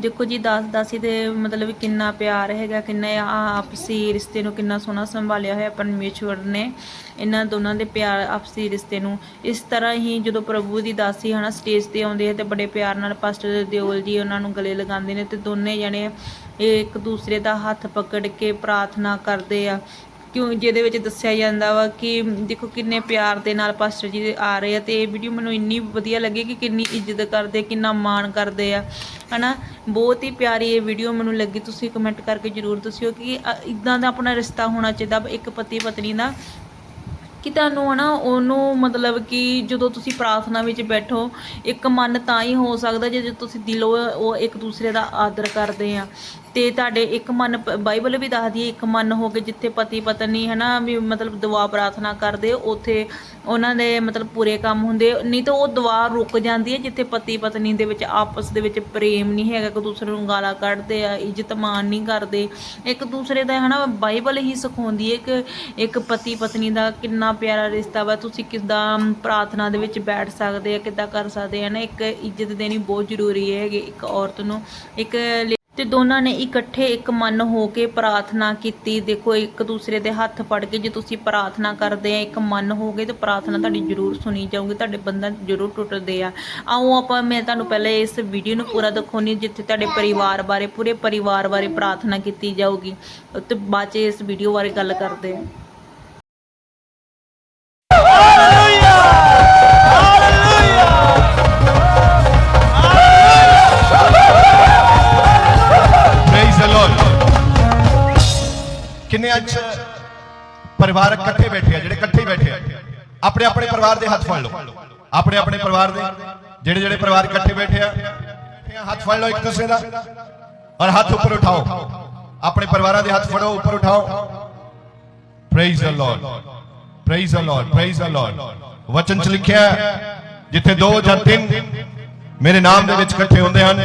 ਦੇਖੋ ਜੀ, ਦਾਸ ਦਾਸੀ ਦੇ ਮਤਲਬ ਕਿੰਨਾ ਪਿਆਰ ਹੈਗਾ, ਕਿੰਨਾ ਆਪਸੀ ਰਿਸ਼ਤੇ ਨੂੰ ਕਿੰਨਾ ਸੋਹਣਾ ਸੰਭਾਲਿਆ ਹੋਇਆ ਪਰਮੇਸ਼ਵਰ ਨੇ। ਇਹਨਾਂ ਦੋਨਾਂ ਦੇ ਪਿਆਰ, ਆਪਸੀ ਰਿਸ਼ਤੇ ਨੂੰ। ਇਸ ਤਰ੍ਹਾਂ ਹੀ ਜਦੋਂ ਪ੍ਰਭੂ ਦੀ ਦਾਸੀ ਹਨਾ ਸਟੇਜ ਤੇ ਆਉਂਦੇ ਹੈ ਤੇ ਬੜੇ ਪਿਆਰ ਨਾਲ ਪਾਸਟਰ ਦਿਓਲ ਜੀ ਉਹਨਾਂ ਨੂੰ ਗਲੇ ਲਗਾਉਂਦੇ ਨੇ ਤੇ ਦੋਨੇ ਜਣੇ ਇਹ ਇੱਕ ਦੂਸਰੇ ਦਾ ਹੱਥ ਪਕੜ ਕੇ ਪ੍ਰਾਰਥਨਾ ਕਰਦੇ ਆ। ਕਿਉਂ ਜਿਹਦੇ ਵਿੱਚ ਦੱਸਿਆ ਜਾਂਦਾ ਵਾ ਕਿ ਦੇਖੋ ਕਿੰਨੇ ਪਿਆਰ ਦੇ ਨਾਲ ਪਾਸਟਰ ਜੀ ਆ ਰਹੇ ਆ ਤੇ ਇਹ ਵੀਡੀਓ ਮੈਨੂੰ ਇੰਨੀ ਵਧੀਆ ਲੱਗੀ ਕਿ ਕਿੰਨੀ ਇੱਜ਼ਤ ਕਰਦੇ, ਕਿੰਨਾ ਮਾਣ ਕਰਦੇ ਆ। ਹਨਾ? ਬਹੁਤ ਹੀ ਪਿਆਰੀ ਇਹ ਵੀਡੀਓ ਮੈਨੂੰ ਲੱਗੀ। ਤੁਸੀਂ ਕਮੈਂਟ ਕਰਕੇ ਜਰੂਰ ਦੱਸਿਓ ਕਿ ਇਦਾਂ ਦਾ ਆਪਣਾ ਰਿਸ਼ਤਾ ਹੋਣਾ ਚਾਹੀਦਾ ਇੱਕ ਪਤੀ ਪਤਨੀ ਦਾ। ਕਿ ਤੁਹਾਨੂੰ ਹਨਾ, ਉਹਨੂੰ ਮਤਲਬ ਕਿ ਜਦੋਂ ਤੁਸੀਂ ਪ੍ਰਾਰਥਨਾ ਵਿੱਚ ਬੈਠੋ, ਇੱਕ ਮਨ ਤਾਂ ਹੀ ਹੋ ਸਕਦਾ ਜੇ ਤੁਸੀਂ ਦਿਲੋਂ ਉਹ ਇੱਕ ਦੂਸਰੇ ਦਾ ਆਦਰ ਕਰਦੇ ਆ। ਤੇ ਤੁਹਾਡੇ ਇੱਕ ਮਨ ਪ- ਬਾਈਬਲ ਵੀ ਦੱਸਦੀ ਹੈ, ਇੱਕ ਮਨ ਹੋ ਕੇ ਜਿੱਥੇ ਪਤੀ ਪਤਨੀ ਹਨਾ ਵੀ ਮਤਲਬ ਦੁਆ ਪ੍ਰਾਰਥਨਾ ਕਰਦੇ, ਉੱਥੇ ਉਹਨਾਂ ਦੇ ਮਤਲਬ ਪੂਰੇ ਕੰਮ ਹੁੰਦੇ, ਨਹੀਂ ਤਾਂ ਉਹ ਦੁਆ ਰੁਕ ਜਾਂਦੀ ਹੈ, ਜਿੱਥੇ ਪਤੀ ਪਤਨੀ ਦੇ ਵਿੱਚ ਆਪਸ ਦੇ ਵਿੱਚ ਪ੍ਰੇਮ ਨਹੀਂ ਹੈਗਾ, ਇੱਕ ਦੂਸਰੇ ਨੂੰ ਗਾਲਾਂ ਕੱਢਦੇ ਆ, ਇੱਜ਼ਤ ਮਾਣ ਨਹੀਂ ਕਰਦੇ। ਇੱਕ ਦੂਸਰੇ ਦਾ ਹਨਾ ਬਾਈਬਲ ਹੀ ਸਿਖਾਉਂਦੀ ਹੈ ਕਿ ਇੱਕ ਪਤੀ ਪਤਨੀ ਦਾ ਕਿੰਨਾ ਪਿਆਰਾ ਰਿਸ਼ਤਾ ਵਾ, ਤੁਸੀਂ ਕਿੱਦਾਂ ਪ੍ਰਾਰਥਨਾ ਦੇ ਵਿੱਚ ਬੈਠ ਸਕਦੇ ਆ, ਕਿੱਦਾਂ ਕਰ ਸਕਦੇ ਆ ਨਾ ਇੱਕ ਇੱਜ਼ਤ ਦੇਣੀ ਬਹੁਤ ਜ਼ਰੂਰੀ ਹੈ ਇੱਕ ਔਰਤ ਨੂੰ, ਇੱਕ ਤੇ ਦੋਨਾਂ ਨੇ ਇਕੱਠੇ ਇੱਕ ਮਨ ਹੋ ਕੇ ਪ੍ਰਾਰਥਨਾ ਕੀਤੀ। ਦੇਖੋ, ਇੱਕ ਦੂਸਰੇ ਦੇ ਹੱਥ ਫੜ ਕੇ ਜੇ ਤੁਸੀਂ ਪ੍ਰਾਰਥਨਾ ਕਰਦੇ ਆ, ਇੱਕ ਮਨ ਹੋ ਗਏ ਤੇ ਪ੍ਰਾਰਥਨਾ ਤੁਹਾਡੀ ਜ਼ਰੂਰ ਸੁਣੀ ਜਾਊਗੀ, ਤੁਹਾਡੇ ਬੰਧਨ ਜ਼ਰੂਰ ਟੁੱਟਦੇ ਆ। ਆਓ ਆਪਾਂ, ਮੈਂ ਤੁਹਾਨੂੰ ਪਹਿਲੇ ਇਸ ਵੀਡੀਓ ਨੂੰ ਪੂਰਾ ਦਿਖਾਉਣੀ ਜਿੱਥੇ ਤੁਹਾਡੇ ਪਰਿਵਾਰ ਬਾਰੇ, ਪੂਰੇ ਪਰਿਵਾਰ ਬਾਰੇ ਪ੍ਰਾਰਥਨਾ ਕੀਤੀ ਜਾਊਗੀ। ਤੇ ਬਾਅਦ ਚ ਇਸ ਵੀਡੀਓ ਬਾਰੇ ਗੱਲ ਕਰਦੇ ਆ। ਕਿੰਨੇ ਅੱਜ ਪਰਿਵਾਰ ਇਕੱਠੇ ਬੈਠੇ ਆ, ਜਿਹੜੇ ਇਕੱਠੇ ਬੈਠੇ ਆ। ਆਪਣੇ ਆਪਣੇ ਪਰਿਵਾਰ ਦੇ ਹੱਥ ਫੜ ਲਓ। ਆਪਣੇ ਆਪਣੇ ਪਰਿਵਾਰ ਦੇ ਜਿਹੜੇ ਜਿਹੜੇ ਪਰਿਵਾਰ ਇਕੱਠੇ ਬੈਠੇ ਆ, ਹੱਥ ਫੜ ਲਓ ਇੱਕ ਦੂਸਰੇ ਦਾ ਔਰ ਹੱਥ ਉੱਪਰ ਉਠਾਓ। ਆਪਣੇ ਪਰਿਵਾਰਾਂ ਦੇ ਹੱਥ ਫੜੋ, ਉੱਪਰ ਉਠਾਓ। Praise the Lord praise the Lord praise the Lord ਵਚਨ ਚ ਲਿਖਿਆ ਜਿੱਥੇ ਦੋ ਜਾਂ ਤਿੰਨ ਮੇਰੇ ਨਾਮ ਦੇ ਵਿੱਚ ਇਕੱਠੇ ਹੁੰਦੇ ਹਨ,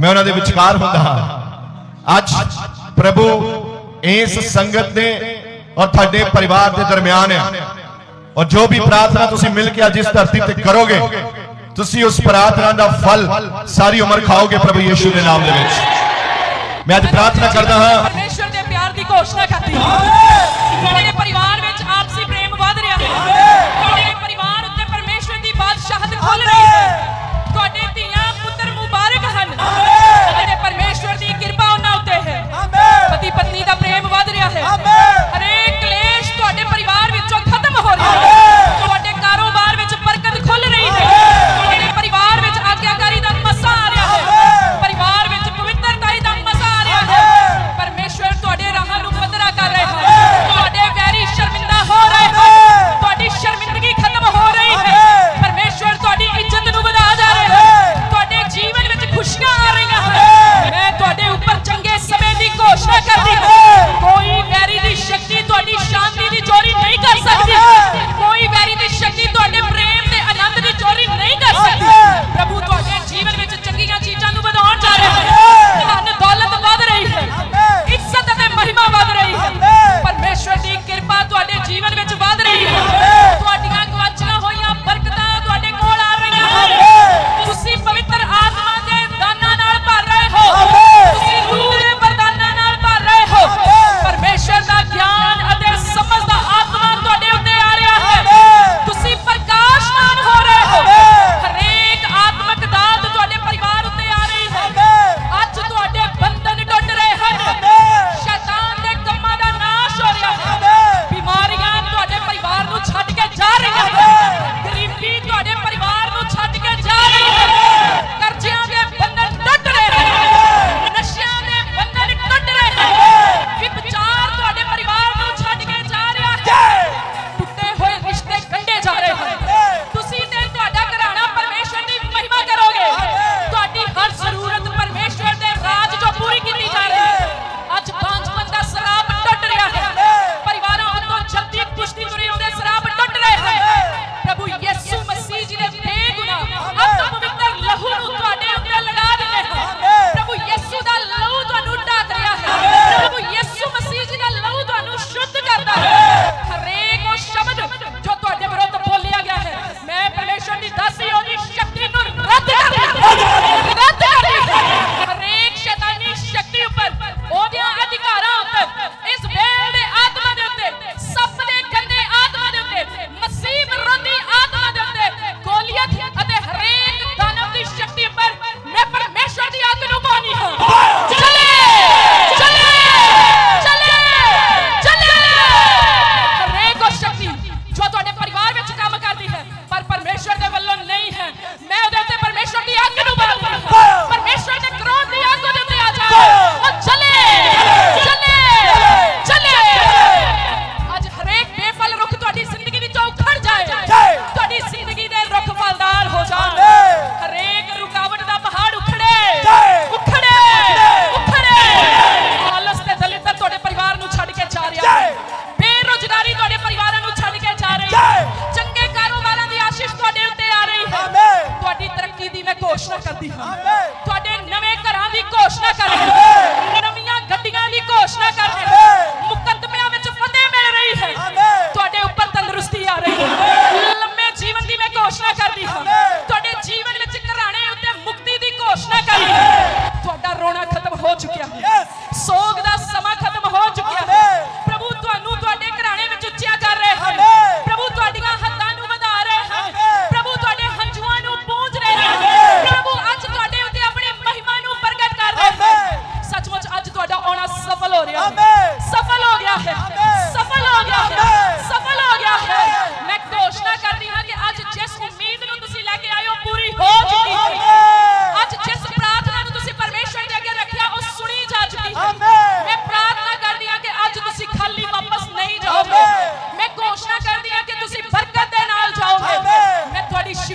ਮੈਂ ਉਹਨਾਂ ਦੇ ਵਿਚਕਾਰ ਹੁੰਦਾ ਹਾਂ। ਅੱਜ ਪ੍ਰਭੂ ਇਸ ਸੰਗਤ ਦੇ ਔਰ ਤੁਹਾਡੇ ਪਰਿਵਾਰ ਦੇ ਦਰਮਿਆਨ ਹੈ ਔਰ ਜੋ ਵੀ ਪ੍ਰਾਰਥਨਾ ਤੁਸੀਂ ਮਿਲ ਕੇ ਅੱਜ ਇਸ ਧਰਤੀ ਤੇ ਕਰੋਗੇ, ਤੁਸੀਂ ਉਸ ਪ੍ਰਾਰਥਨਾ ਦਾ ਫਲ ਸਾਰੀ ਉਮਰ ਖਾਓਗੇ ਪ੍ਰਭੂ ਯੀਸ਼ੂ ਦੇ ਨਾਮ ਦੇ ਵਿੱਚ। ਮੈਂ ਅੱਜ ਪ੍ਰਾਰਥਨਾ ਕਰਦਾ ਹਾਂ। ਪਰਮੇਸ਼ਵਰ ਦੇ ਪਿਆਰ ਦੀ ਘੋਸ਼ਣਾ ਕਰਦੀ ਹਾਂ। ਤੁਹਾਡੇ ਪਰਿਵਾਰ ਵਿੱਚ ਆਪਸੀ ਪ੍ਰੇਮ ਵਧ ਰਿਹਾ ਹੈ। ਤੁਹਾਡੇ ਪਰਿਵਾਰ ਉੱਤੇ ਪਰਮੇਸ਼ਵਰ ਦੀ ਬਾਦਸ਼ਾਹਤ ਖੁੱਲ ਰਹੀ ਹੈ।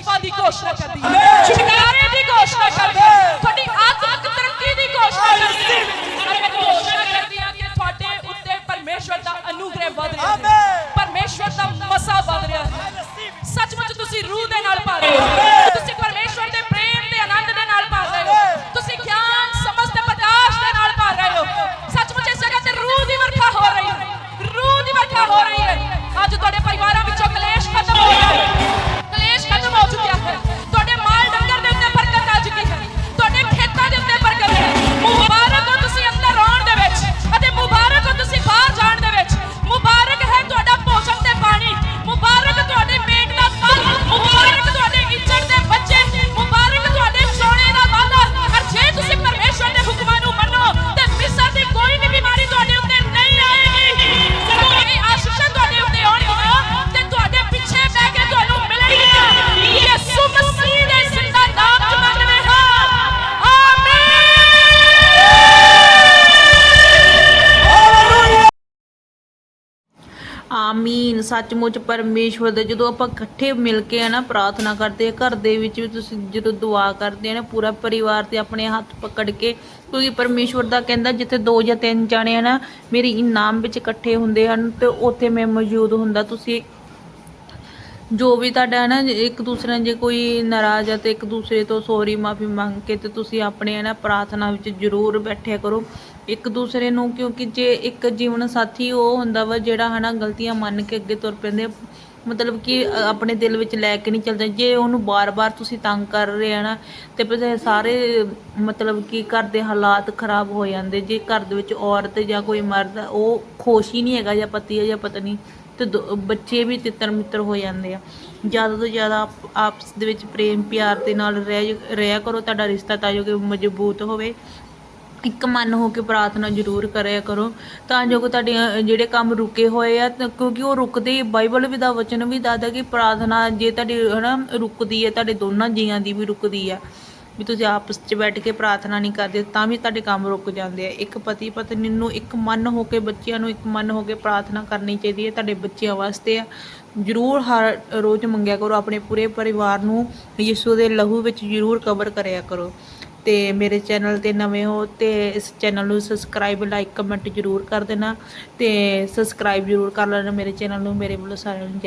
ਤਕਲੀਫਾਂ ਦੀ ਘੋਸ਼ਣਾ ਕਰਦੀ। ਹੈ ਦੀ ਘੋਸ਼ਣਾ ਕਰਦੀ। ਹੈ ਤੁਹਾਡੀ ਆਤਮਿਕ ਦੀ ਘੋਸ਼ਣਾ ਕਰਦੀ। ਹੈ ਅਰੇ ਮੈਂ ਘੋਸ਼ਣਾ ਕਰਦੀ ਹਾਂ ਕਿ ਤੁਹਾਡੇ ਉੱਤੇ ਪਰਮੇਸ਼ਵਰ ਦਾ ਅਨੁਗ੍ਰਹਿ ਵਧ ਰਿਹਾ ਹੈ ਪਰਮੇਸ਼ਵਰ ਦਾ ਮਸਾ ਵਧ ਰਿਹਾ ਹੈ ਸੱਚਮੁੱਚ ਤੁਸੀਂ ਰੂਹ ਦੇ ਨਾਲ ਭਰ ਰਹੇ ਹੋ। ਆਮੀਨ ਸੱਚਮੁੱਚ ਪਰਮੇਸ਼ਵਰ ਦੇ, ਜਦੋਂ ਆਪਾਂ ਇਕੱਠੇ ਮਿਲ ਕੇ ਹੈ ਨਾ ਪ੍ਰਾਰਥਨਾ ਕਰਦੇ ਆ, ਘਰ ਦੇ ਵਿੱਚ ਵੀ ਤੁਸੀਂ ਜਦੋਂ ਦੁਆ ਕਰਦੇ ਆ ਨਾ, ਪੂਰਾ ਪਰਿਵਾਰ ਤੇ ਆਪਣੇ ਹੱਥ ਪਕੜ ਕੇ, ਕਿਉਂਕਿ ਪਰਮੇਸ਼ਵਰ ਦਾ ਕਹਿੰਦਾ ਜਿੱਥੇ ਦੋ ਜਾਂ ਤਿੰਨ ਜਾਣੇ ਆ ਨਾ, ਮੇਰੇ ਇਨਾਮ ਵਿੱਚ ਇਕੱਠੇ ਹੁੰਦੇ ਹਨ ਤੇ ਉੱਥੇ ਮੈਂ ਮੌਜੂਦ ਹੁੰਦਾ, ਤੁਸੀਂ ਜੋ ਵੀ ਤੁਹਾਡਾ ਹੈ ਨਾ ਇੱਕ ਦੂਸਰੇ ਨਾਲ ਜੇ ਕੋਈ ਨਾਰਾਜ਼ ਆ ਤੇ ਇੱਕ ਦੂਸਰੇ ਤੋਂ ਸੌਰੀ, ਮਾਫੀ ਮੰਗ ਕੇ ਤੇ ਤੁਸੀਂ ਆਪਣੇ ਹੈ ਨਾ ਪ੍ਰਾਰਥਨਾ ਵਿੱਚ ਜ਼ਰੂਰ ਬੈਠਿਆ ਕਰੋ। ਇੱਕ ਦੂਸਰੇ ਨੂੰ ਕਿਉਂਕਿ ਜੇ ਇੱਕ ਜੀਵਨ ਸਾਥੀ ਉਹ ਹੁੰਦਾ ਵਾ ਜਿਹੜਾ ਹਨਾ ਗਲਤੀਆਂ ਮੰਨ ਕੇ ਅੱਗੇ ਤੁਰ ਪੈਂਦੇ ਮਤਲਬ ਕਿ ਆਪਣੇ ਦਿਲ ਵਿੱਚ ਲੈ ਕੇ ਨਹੀਂ ਚੱਲਦਾ। ਜੇ ਉਹਨੂੰ ਬਾਰ-ਬਾਰ ਤੁਸੀਂ ਤੰਗ ਕਰ ਰਹੇ ਆ ਨਾ, ਤੇ ਫਿਰ ਸਾਰੇ ਮਤਲਬ ਕਿ ਘਰ ਦੇ ਹਾਲਾਤ ਖਰਾਬ ਹੋ ਜਾਂਦੇ। ਜੇ ਘਰ ਦੇ ਵਿੱਚ ਔਰਤ ਜਾਂ ਕੋਈ ਮਰਦ ਉਹ ਖੁਸ਼ ਹੀ ਨਹੀਂ ਹੈਗਾ ਜਾਂ ਪਤੀ ਹੈ ਜਾਂ ਪਤਨੀ ਤੇ ਦੋ- ਬੱਚੇ ਵੀ ਤਿੱਤਰ ਮਿੱਤਰ ਹੋ ਜਾਂਦੇ ਆ। ਜ਼ਿਆਦਾ ਤੋਂ ਜ਼ਿਆਦਾ ਆਪ- ਆਪਸ ਦੇ ਵਿੱਚ ਪ੍ਰੇਮ, ਪਿਆਰ ਦੇ ਨਾਲ ਰਹਿ ਰਿਹਾ ਕਰੋ, ਤੁਹਾਡਾ ਰਿਸ਼ਤਾ ਤਾਂ ਜੋ ਕਿ ਮਜ਼ਬੂਤ ਹੋਵੇ। ਇੱਕ ਮਨ ਹੋ ਕੇ ਪ੍ਰਾਰਥਨਾ ਜ਼ਰੂਰ ਕਰਿਆ ਕਰੋ। ਤਾਂ ਜੋ ਕਿ ਤੁਹਾਡੇ ਜਿਹੜੇ ਕੰਮ ਰੁਕੇ ਹੋਏ ਆ ਕਿਉਂਕਿ ਉਹ ਰੁਕਦੇ ਹੀ, ਬਾਈਬਲ ਵੀ ਦਾ ਵਚਨ ਵੀ ਦੱਸਦਾ ਕਿ ਪ੍ਰਾਰਥਨਾ ਜੇ ਤੁਹਾਡੀ ਹਨਾ, ਰੁਕਦੀ ਹੈ, ਤੁਹਾਡੇ ਦੋਨਾਂ ਜੀਆਂ ਦੀ ਵੀ ਰੁਕਦੀ ਆ। ਵੀ ਤੁਸੀਂ ਆਪਸ 'ਚ ਬੈਠ ਕੇ ਪ੍ਰਾਰਥਨਾ ਨਹੀਂ ਕਰਦੇ, ਤਾਂ ਵੀ ਤੁਹਾਡੇ ਕੰਮ ਰੁਕ ਜਾਂਦੇ ਆ। ਇੱਕ ਪਤੀ ਪਤਨੀ ਨੂੰ ਇੱਕ ਮਨ ਹੋ ਕੇ, ਬੱਚਿਆਂ ਨੂੰ ਇੱਕ ਮਨ ਹੋ ਕੇ ਪ੍ਰਾਰਥਨਾ ਕਰਨੀ ਚਾਹੀਦੀ ਹੈ, ਤੁਹਾਡੇ ਬੱਚਿਆਂ ਵਾਸਤੇ ਆ। ਜ਼ਰੂਰ ਹਰ ਰੋਜ਼ ਮੰਗਿਆ ਕਰੋ, ਆਪਣੇ ਪੂਰੇ ਪਰਿਵਾਰ ਨੂੰ ਯਿਸੂ ਦੇ ਲਹੂ ਵਿੱਚ ਜ਼ਰੂਰ ਕਵਰ ਕਰਿਆ ਕਰੋ। ਤੇ ਮੇਰੇ ਚੈਨਲ ਤੇ ਨਵੇਂ ਹੋ, ਤੇ ਇਸ ਚੈਨਲ ਨੂੰ ਸਬਸਕ੍ਰਾਈਬ, ਲਾਈਕ, ਕਮੈਂਟ ਜ਼ਰੂਰ ਕਰ ਦੇਣਾ। ਤੇ ਸਬਸਕ੍ਰਾਈਬ ਜ਼ਰੂਰ ਕਰ ਲੈਣਾ ਮੇਰੇ ਚੈਨਲ ਨੂੰ, ਮੇਰੇ ਵੱਲੋਂ ਸਾਰਿਆਂ ਨੂੰ।